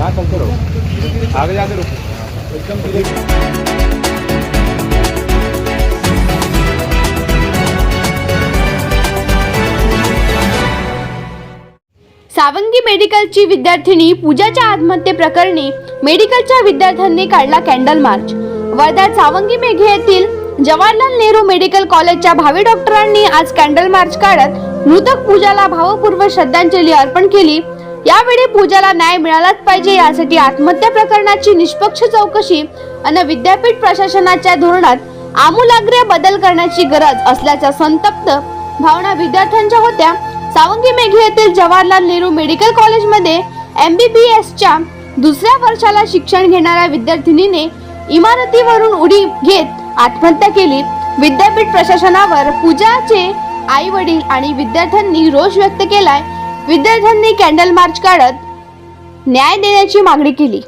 यहाँ चलते रहो आगे जाके रुको एकदम धीरे सावंगी मेडिकलची विद्यार्थिनी पूजाच्या आत्महत्येप्रकरणी मेडिकलच्या विद्यार्थ्यांनी काढला कॅन्डल मार्च. वर्ध्यात सावंगी मेघे येथील जवाहरलाल नेहरू मेडिकल कॉलेजच्या भावी डॉक्टरांनी आज कॅन्डल मार्च काढत मृतक पूजाला भावपूर्व श्रद्धांजली अर्पण केली. यावेळी पूजाला न्याय मिळालाच पाहिजे यासाठी आत्महत्या प्रकरणाची निष्पक्ष चौकशी आणि विद्यापीठ प्रशासनाच्या धोरणात आमूलाग्र बदल करण्याची गरज असल्याच्या संतप्त भावना विद्यार्थ्यांच्या होत्या. सावंगी मेघे येथील जवाहरलाल नेहरू मेडिकल कॉलेजमध्ये एम बी बी एसच्या दुसऱ्या वर्षाला शिक्षण घेणाऱ्या विद्यार्थिनीने इमारतीवरून उडी घेत आत्महत्या केली. विद्यापीठ प्रशासनावर पूजाचे आई वडील आणि विद्यार्थ्यांनी रोष व्यक्त केलाय. विद्यार्थ्यांनी कॅन्डल मार्च काढत न्याय देण्याची मागणी केली.